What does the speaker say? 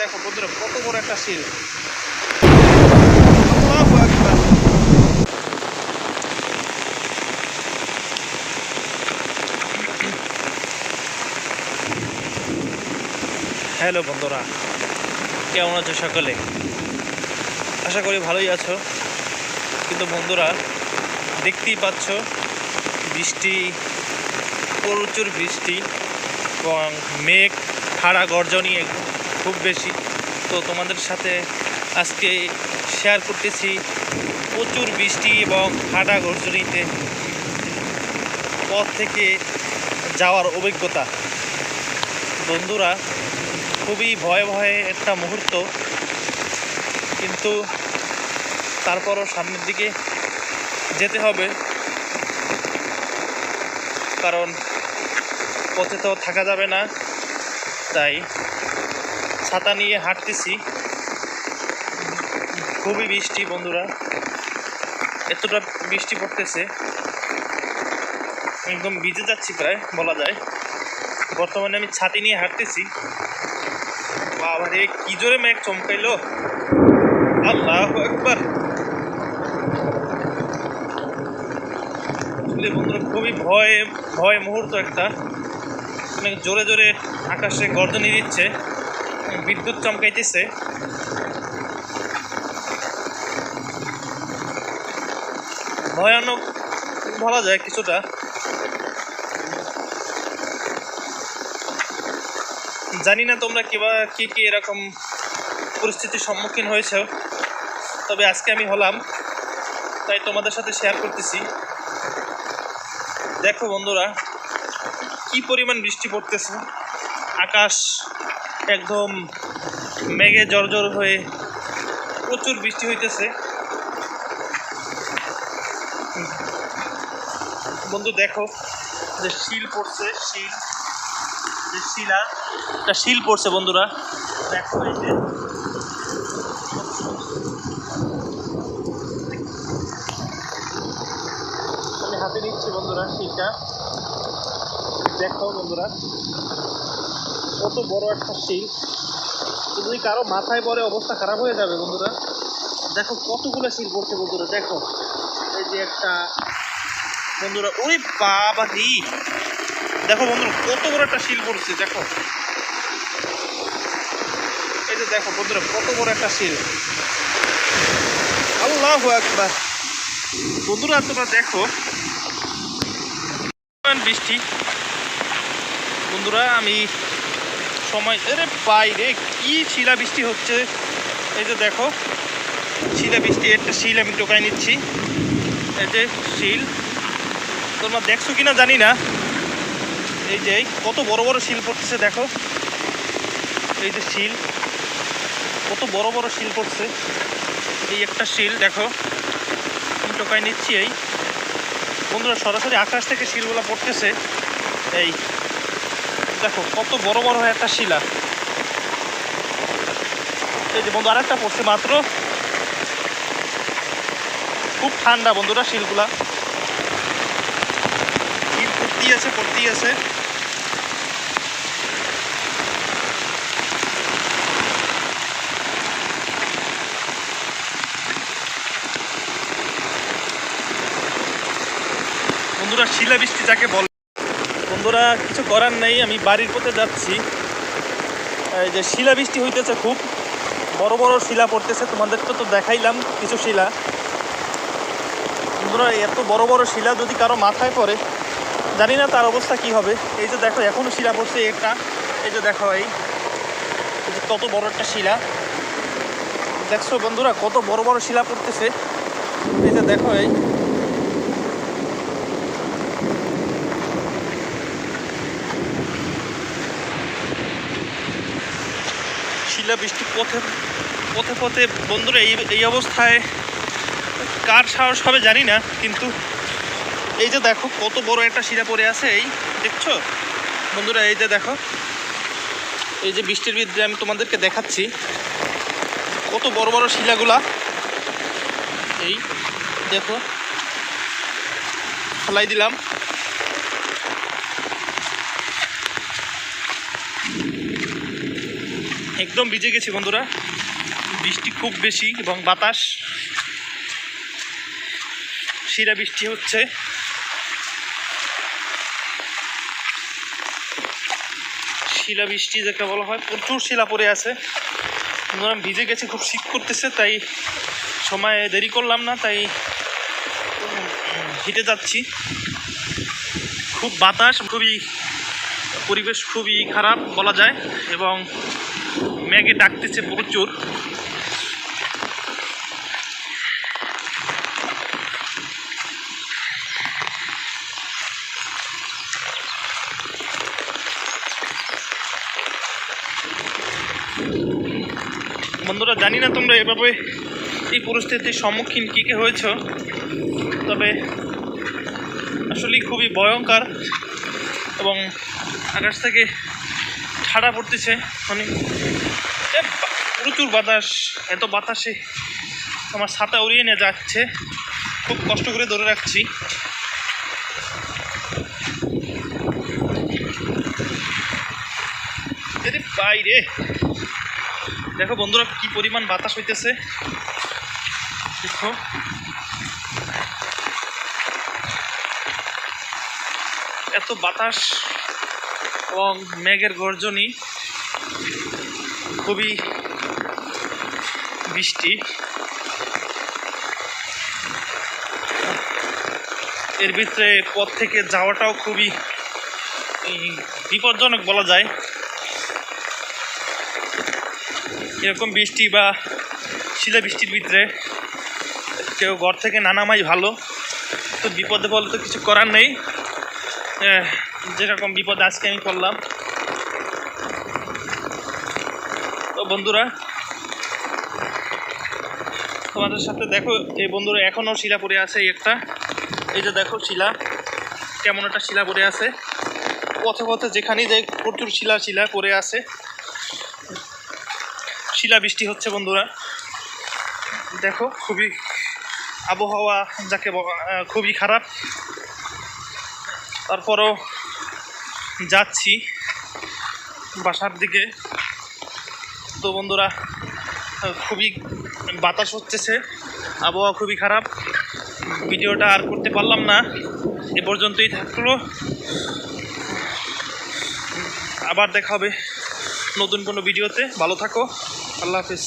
দেখো বন্ধুরা, কত বড় একটা শিল হ্যালো বন্ধুরা, কেমন আছো সকালে? আশা করি ভালোই আছো। কিন্তু বন্ধুরা, দেখতেই পাচ্ছ, বৃষ্টি, প্রচুর বৃষ্টি এবং মেঘ, খাড়া গর্জনই একদম খুব বেশি। তো তোমাদের সাথে আজকে শেয়ার করতেছি প্রচুর বৃষ্টি এবং খাড়া গর্জনীতে পথ থেকে যাওয়ার অভিজ্ঞতা। বন্ধুরা, খুবই ভয়ে ভয়ে একটা মুহূর্ত। কিন্তু তারপরও সামনের দিকে যেতে হবে। কারণ পথে তো থাকা যাবে না। তাই ছাতা নিয়ে হাঁটতেছি। খুবই বৃষ্টি, বন্ধুরা। এতটা বৃষ্টি পড়তেছে। একদম ভিজে যাচ্ছি প্রায়, বলা যায়। বর্তমানে আমি ছাতি নিয়ে হাঁটতেছি। বাবা রে কি জোরে মেঘ চমকাইলো। আল্লাহ একবার বন্ধুরা, খুবই ভয় ভয় মুহূর্ত একটা। অনেক জোরে জোরে আকাশে গর্জনি দিচ্ছে বিদ্যুৎ চমকাইতেছে। ভয়ানক বলা যায় কিছুটা। জানি না তোমরা কিবা কি কি এরকম পরিস্থিতির সম্মুখীন হয়েছে তবে আজকে আমি হলাম, তাই তোমাদের সাথে শেয়ার করতেছি। দেখো বন্ধুরা, কি পরিমাণ বৃষ্টি পড়তেছে। আকাশ একদম মেঘে জর্জর হয়ে প্রচুর বৃষ্টি হইতেছে। বন্ধু, দেখো যে শিল পড়ছে, শিল, যে শিলা, একটা শিল পড়ছে বন্ধুরা। দেখো এই যে আমি হাতে নিচ্ছি বন্ধুরা শিলটা। দেখো বন্ধুরা। কত বড় একটা শিল। যদি কারও মাথায় পরে অবস্থা খারাপ হয়ে যাবে, বন্ধুরা, দেখো কতগুলো শিল পড়ছে, বন্ধুরা, দেখো। এই যে একটা, বন্ধুরা ওই বাবা দি দেখো, বন্ধুরা, কত বড় একটা শিল পড়ছে, দেখো। এই যে দেখো, বন্ধুরা, কত বড় একটা শিল। আল্লাহ একবার বন্ধুরা, তোমরা দেখো, বৃষ্টি। বন্ধুরা, আমি সময় আরে পাই রে কি শিলা বৃষ্টি হচ্ছে? এই যে দেখো, শিলা বৃষ্টি, একটা শিল আমি টোকাই নিচ্ছি। এই যে শিল। তোমরা দেখছ কিনা জানি না। এই যে কত বড় বড় শিল পড়তেছে, দেখো। এই যে শিল। কত বড় বড় শিল পড়ছে। এই একটা শিল, দেখো। আমি টোকাই নিচ্ছি এই। বন্ধুরা, সরাসরি আকাশ থেকে শিলগুলো পড়তেছে। এই। দেখো, কত বড় বড় একটা শিলা। এই যে বন্ধু, আরেকটা পড়ছে মাত্র। খুব ঠান্ডা বন্ধুরা শিলগুলা। শিল পড়তেই আছে পড়তেই আছে। বন্ধুরা, শিলা বৃষ্টি যাকে বলে বন্ধুরা, কিছু করার নেই, আমি বাড়ির পথে যাচ্ছি। এই যে শিলা বৃষ্টি হইতেছে খুব, বড় বড় শিলা পড়তেছে তোমাদেরকে তো তো দেখাইলাম কিছু শিলা। বন্ধুরা এত বড় বড় শিলা যদি কারও মাথায় পড়ে, জানি না তার অবস্থা কি হবে। এই যে দেখো এখনও শিলা পড়ছে এটা এই যে দেখো এই যে কত বড় একটা শিলা। দেখছ বন্ধুরা, কত বড় বড় শিলা পড়তেছে। এই যে দেখো এই। বৃষ্টি পথে পথে পথে। বন্ধুরা, এই এই অবস্থায় কার সাহস হবে জানি না, কিন্তু এই যে দেখো কত বড় একটা শিলা পড়ে আছে এই, দেখছ? বন্ধুরা, এই যে দেখো, এই যে বৃষ্টির বিদ্যে আমি তোমাদেরকে দেখাচ্ছি কত বড় বড় শিলাগুলা। এই দেখো, ফেলাই দিলাম। একদম ভিজে গেছি বন্ধুরা। বৃষ্টি খুব বেশি এবং বাতাস। শিরা বৃষ্টি হচ্ছে। শিলা বৃষ্টি যাকে বলা হয়, প্রচুর শিলা পড়ে আছে। ভিজে গেছে, খুব শীত করতেছে, তাই সময় দেরি করলাম না, তাই হেঁটে যাচ্ছি। খুব বাতাস, খুবই পরিবেশ খুবই খারাপ বলা যায় এবং মেঘে ডাকতেছে প্রচুর। বন্ধুরা, জানি না তোমরা এভাবে এই পরিস্থিতির সম্মুখীন কী কী হয়েছ, তবে আসলেই খুবই ভয়ঙ্কর এবং আকাশ থেকে ঠাড়া পড়তেছে বা- প্রচুর বাতাস, এত বাতাসে আমার ছাতা উড়িয়ে নিয়ে যাচ্ছে। খুব কষ্ট করে ধরে রাখছি। বাইরে দেখো বন্ধুরা কি পরিমাণ বাতাস হইতেছে। দেখো। এত বাতাস এবং মেঘের গর্জনই খুবই বৃষ্টি। এর ভিতরে পথ থেকে যাওয়াটাও খুবই বিপজ্জনক বলা যায়। এরকম বৃষ্টি বা শিলা বৃষ্টির ভিতরে কেউ ঘর থেকে না নামাই ভালো। তো বিপদে বলে তো কিছু করার নেই। যেরকম বিপদ আজকে আমি করলাম তো বন্ধুরা। তোমাদের সাথে দেখো, এই বন্ধুরা এখনও শিলা পড়ে আছে একটা। এই যে দেখো শিলা, কেমন একটা শিলা পড়ে আছে। পথে পথে যেখানেই দেখ প্রচুর শিলা শিলা পড়ে আছে। শিলা বৃষ্টি হচ্ছে বন্ধুরা। দেখো, খুবই আবহাওয়া যাকে খুবই খারাপ। তারপরও যাচ্ছি বাসার দিকে। তো বন্ধুরা, খুবই বাতাস হচ্ছে আবহাওয়া খুবই খারাপ। ভিডিওটা আর করতে পারলাম না, এ পর্যন্তই থাকল। আবার দেখা হবে নতুন কোনো ভিডিওতে। ভালো থাকো, আল্লাহ হাফিজ।